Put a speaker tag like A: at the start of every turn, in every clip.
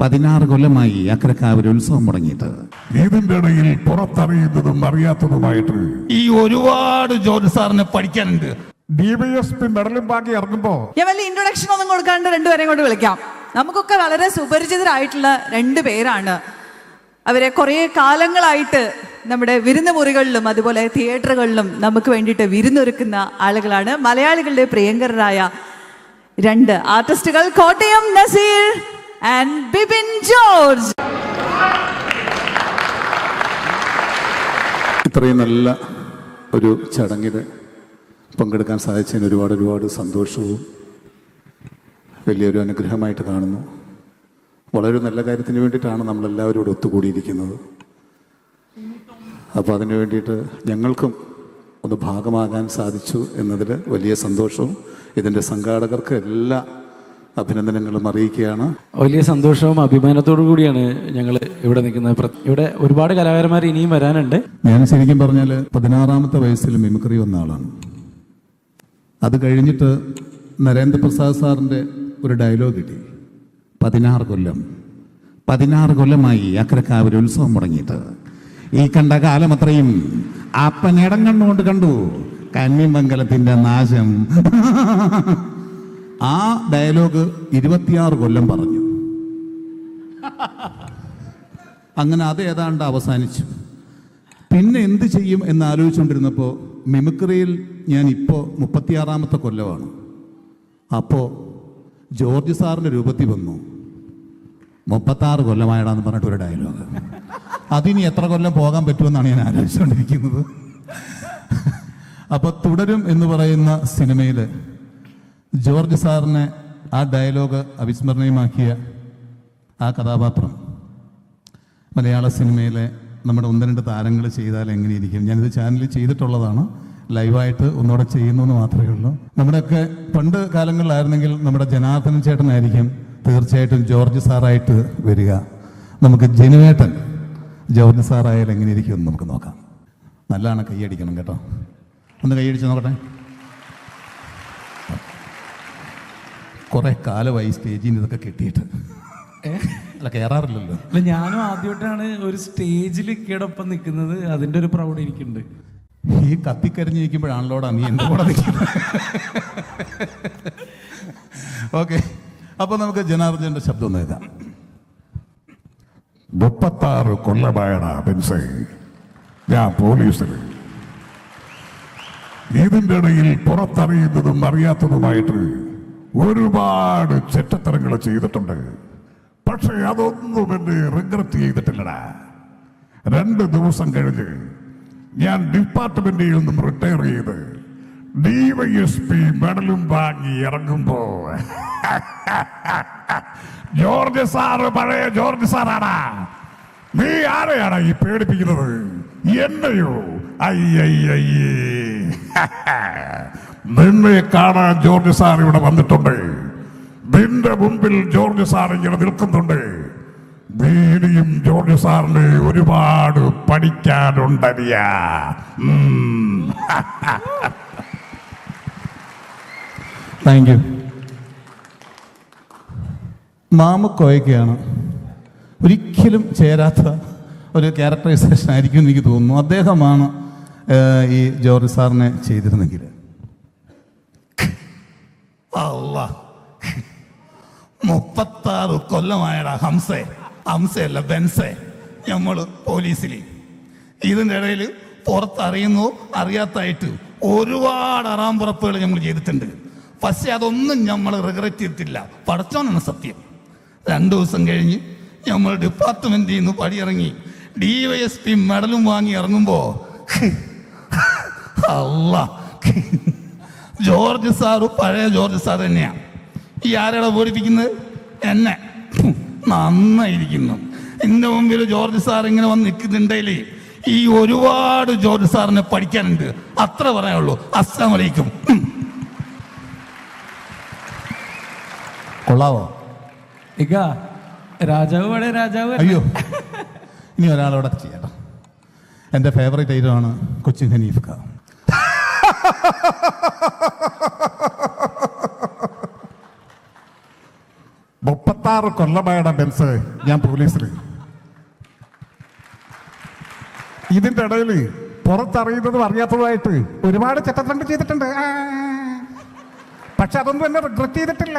A: പതിനാറ് കൊല്ലമായി അക്കരക്കാവിൽ ഉത്സവം മുടങ്ങിയിട്ട്.
B: ഇതിന്റെ ഇടയിൽ പുറത്തറിയുന്നതും അറിയാത്തതുമായിട്ട്.
C: ഈ ഒരുപാട് ജോലി സാറിന് പഠിക്കാനുണ്ട്.
B: ഡിവൈഎസ്പി മെഡലും ബാക്കി ഇറങ്ങുമ്പോ
D: ഞാൻ വലിയ ഇൻട്രൊഡക്ഷൻ ഒന്നും കൊടുക്കാണ്ട് രണ്ടുപേരെയും കൊണ്ട് വിളിക്കാം. നമുക്കൊക്കെ വളരെ സുപരിചിതരായിട്ടുള്ള രണ്ട് പേരാണ്. അവരെ കുറേ കാലങ്ങളായിട്ട് നമ്മുടെ വിരുന്ന് മുറികളിലും അതുപോലെ തിയേറ്ററുകളിലും നമുക്ക് വേണ്ടിയിട്ട് വിരുന്നൊരുക്കുന്ന ആളുകളാണ്. മലയാളികളുടെ പ്രിയങ്കരരായ രണ്ട് ആർട്ടിസ്റ്റുകൾ Kottayam Nazeer and Bibin George
A: ഇത്രയും നല്ല ഒരു ചടങ്ങിൽ പങ്കെടുക്കാൻ സാധിച്ചതിന് ഒരുപാട് ഒരുപാട് സന്തോഷവും വലിയൊരു അനുഗ്രഹമായിട്ട് കാണുന്നു. വളരെ നല്ല കാര്യത്തിന് വേണ്ടിയിട്ടാണ് നമ്മളെല്ലാവരും ഇവിടെ ഒത്തുകൂടിയിരിക്കുന്നത്. അപ്പോൾ അതിനു വേണ്ടിയിട്ട് ഞങ്ങൾക്കും ഒന്ന് ഭാഗമാകാൻ സാധിച്ചു എന്നതിൽ വലിയ സന്തോഷവും ഇതിന്റെ സംഘാടകർക്ക് എല്ലാ അഭിനന്ദനങ്ങളും അറിയിക്കുകയാണ്.
E: വലിയ സന്തോഷവും അഭിമാനത്തോടു കൂടിയാണ് ഞങ്ങൾ ഇവിടെ നിൽക്കുന്നത്. ഇവിടെ ഒരുപാട് കലാകാരന്മാർ ഇനിയും വരാനുണ്ട്.
A: ഞാൻ ശരിക്കും പറഞ്ഞാൽ പതിനാറാമത്തെ വയസ്സിൽ മിമിക്രി വന്ന ആളാണ്. അത് കഴിഞ്ഞിട്ട് നരേന്ദ്രപ്രസാദ് സാറിന്റെ ഒരു ഡയലോഗ് കിട്ടി. പതിനാറ് കൊല്ലം. പതിനാറ് കൊല്ലമായി അക്കരക്കാവിൽ ഉത്സവം മുടങ്ങിയിട്ട്. ഈ കണ്ട കാലം അത്രയും അപ്പനേടം കണ്ണുകൊണ്ട് കണ്ടു. കന്നിമംഗലത്തിന്റെ നാശം. ആ ഡയലോഗ് ഇരുപത്തിയാറ് കൊല്ലം പറഞ്ഞു. അങ്ങനെ അത് ഏതാണ്ട് അവസാനിച്ചു. പിന്നെ എന്ത് ചെയ്യും എന്ന് ആലോചിച്ചുകൊണ്ടിരുന്നപ്പോൾ മിമിക്രിയിൽ ഞാൻ ഇപ്പോൾ മുപ്പത്തിയാറാമത്തെ കൊല്ലമാണ്. അപ്പോൾ ജോർജ് സാറിന്റെ രൂപത്തിൽ വന്നു. മുപ്പത്താറ് കൊല്ലമായടാന്ന് പറഞ്ഞിട്ട് ഒരു ഡയലോഗ്. അതിനി എത്ര കൊല്ലം പോകാൻ പറ്റുമെന്നാണ് ഞാൻ ആലോചിച്ചുകൊണ്ടിരിക്കുന്നത്. അപ്പോൾ തുടരും എന്ന് പറയുന്ന സിനിമയിൽ ജോർജ് സാറിനെ ആ ഡയലോഗ് അവിസ്മരണീയമാക്കിയ ആ കഥാപാത്രം മലയാള സിനിമയിലെ നമ്മുടെ ഒന്ന് രണ്ട് താരങ്ങൾ ചെയ്താൽ എങ്ങനെയിരിക്കും? ഞാനിത് ചാനലിൽ ചെയ്തിട്ടുള്ളതാണ്. ലൈവായിട്ട് ഒന്നുകൂടെ ചെയ്യുന്നു എന്ന് മാത്രമേ ഉള്ളൂ. നമ്മുടെയൊക്കെ പണ്ട് കാലങ്ങളിലായിരുന്നെങ്കിൽ നമ്മുടെ ജനാർദ്ദനൻ ചേട്ടനായിരിക്കും തീർച്ചയായിട്ടും ജോർജ് സാറായിട്ട് വരിക. നമുക്ക് ജനുവേട്ടൻ ജോർജ് സാറായാൽ എങ്ങനെയിരിക്കും എന്ന് നമുക്ക് നോക്കാം. നല്ലതാണ് കൈയടിക്കണം കേട്ടോ. ഒന്ന് കൈയടിച്ച് നോക്കട്ടെ. കുറേ കാലമായി സ്റ്റേജിൽ നിന്ന് ഇതൊക്കെ കിട്ടിയിട്ട്. അല്ല കയറാറില്ലല്ലോ
E: അല്ല ഞാനും ആദ്യമായിട്ടാണ് ഒരു സ്റ്റേജിൽ ഇക്കയോടൊപ്പം നിൽക്കുന്നത്. അതിന്റെ ഒരു പ്രൗഡ് എനിക്കുണ്ട്.
A: ഈ കത്തിക്കരിഞ്ഞിരിക്കുമ്പോഴാണല്ലോടാ നീ എന്റെ കൂടെ നിൽക്കുന്നത്. ഓക്കെ അപ്പോൾ നമുക്ക് ജനാർദ്ദന്റെ ശബ്ദം ഒന്ന് എഴുതാം.
B: മുപ്പത്താറ് കൊല്ലമായടാ പെൻസേ ഞാൻ പോലീസിൽ. ഇതിന്റെ ഇടയിൽ പുറത്തറിയുന്നതും അറിയാത്തതുമായിട്ട് ഒരുപാട് ചെറ്റത്തരങ്ങൾ ചെയ്തിട്ടുണ്ട്. പക്ഷേ അതൊന്നും എന്നെ റിഗ്രറ്റ് ചെയ്തിട്ടില്ലടാ. രണ്ട് ദിവസം കഴിഞ്ഞ് ഞാൻ ഡിപ്പാർട്ട്മെന്റിൽ നിന്നും റിട്ടയർ ചെയ്ത് ഡിവൈഎസ്പി മെഡലും വാങ്ങി ഇറങ്ങുമ്പോ ജോർജ് സാറ് പഴയ ജോർജ് സാറാടാ നീ ആരെയാണ് ഈ പേടിപ്പിക്കുന്നത്? എന്നെയോ? അയ്യയ്യയ്യേ നിന്നെ കാണാൻ ജോർജ് സാർ ഇവിടെ വന്നിട്ടുണ്ട്. നിന്റെ മുമ്പിൽ ജോർജ് സാർ ഇങ്ങനെ നിൽക്കുന്നുണ്ട്. നീനിയും ജോർജ് സാറിന് ഒരുപാട് പഠിക്കാനുണ്ടറിയ.
A: താങ്ക് യു മാമക്കോയക്കാണ് ഒരിക്കലും ചേരാത്ത ഒരു ക്യാരക്ടറൈസേഷൻ ആയിരിക്കും എനിക്ക് തോന്നുന്നു. അദ്ദേഹമാണ് ഈ ജോർജ് സാറിനെ ചെയ്തിരുന്നെങ്കിൽ. മുപ്പത്താറ് കൊല്ലമായടാ ഹംസെ. ഹംസയല്ല ബെൻസേ. നമ്മൾ പോലീസിൽ ഇതിന്റെ ഇടയിൽ പുറത്തറിയുന്നു അറിയാത്തായിട്ട് ഒരുപാട് അറാമ്പുറപ്പുകൾ നമ്മൾ ചെയ്തിട്ടുണ്ട്. പക്ഷേ അതൊന്നും നമ്മൾ റിഗ്രറ്റ് ചെയ്തിട്ടില്ല. പഠിച്ചോന്നാണ് സത്യം. രണ്ടു ദിവസം കഴിഞ്ഞ് നമ്മൾ ഡിപ്പാർട്ട്മെന്റിൽ നിന്ന് പടിയിറങ്ങി ഡി വൈ എസ് പി മെഡലും വാങ്ങി ഇറങ്ങുമ്പോൾ അല്ല ജോർജ് സാറ് പഴയ ജോർജ് സാർ തന്നെയാണ്. ഈ ആരാടാ ഓടിപ്പിക്കുന്നത് എന്നെ. നന്നായിരിക്കുന്നു. എന്റെ മുമ്പിൽ ജോർജ് സാർ ഇങ്ങനെ വന്ന് നിൽക്കുന്നുണ്ടെങ്കിൽ ഈ ഒരുപാട് ജോർജ് സാറിനെ പഠിക്കാനുണ്ട്. അത്ര പറയാനുള്ളൂ. അസ്സാം വലൈക്കും കൊള്ളാവോ?
E: ഇക്ക രാജാവ് പഴയ രാജാവ്
A: അയ്യോ. ഇനി ഒരാളോടെ ചെയ്യണം എന്റെ ഫേവറേറ്റ് ഐറ്റമാണ് കൊച്ചിൻ ഹനീഫ് ഖാൻ
B: മുപ്പത്താറ്
C: കൊല്ലമായുടെ ബെൻസ് ഞാൻ പോലീസിൽ ഇതിന്റെ ഇടയിൽ പുറത്തറിയുന്നതും അറിയാത്തതുമായിട്ട് ഒരുപാട് ചട്ടത്തണ്ട് ചെയ്തിട്ടുണ്ട്. പക്ഷെ അതൊന്നും എന്നെ റിഗ്രറ്റ് ചെയ്തിട്ടില്ല.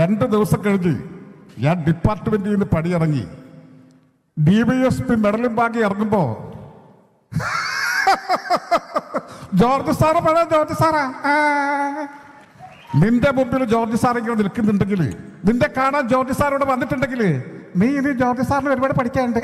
C: രണ്ട് ദിവസം കഴിഞ്ഞ് ഞാൻ ഡിപ്പാർട്ട്മെന്റിൽ നിന്ന് പടിയിറങ്ങി ഡി വൈ എസ് പി മെഡലും വാങ്ങി ഇറങ്ങുമ്പോ ജോർജ് സാറ് പഴയ ജോർജ് സാറാ. നിന്റെ മുമ്പിൽ ജോർജ് സാർ ഇങ്ങനെ നിൽക്കുന്നുണ്ടെങ്കിൽ നിന്റെ കാണാൻ ജോർജ് സാർ വന്നിട്ടുണ്ടെങ്കിൽ നീ ഇനി ജോർജ് സാറിന് ഒരുപാട് പഠിക്കാനുണ്ട്.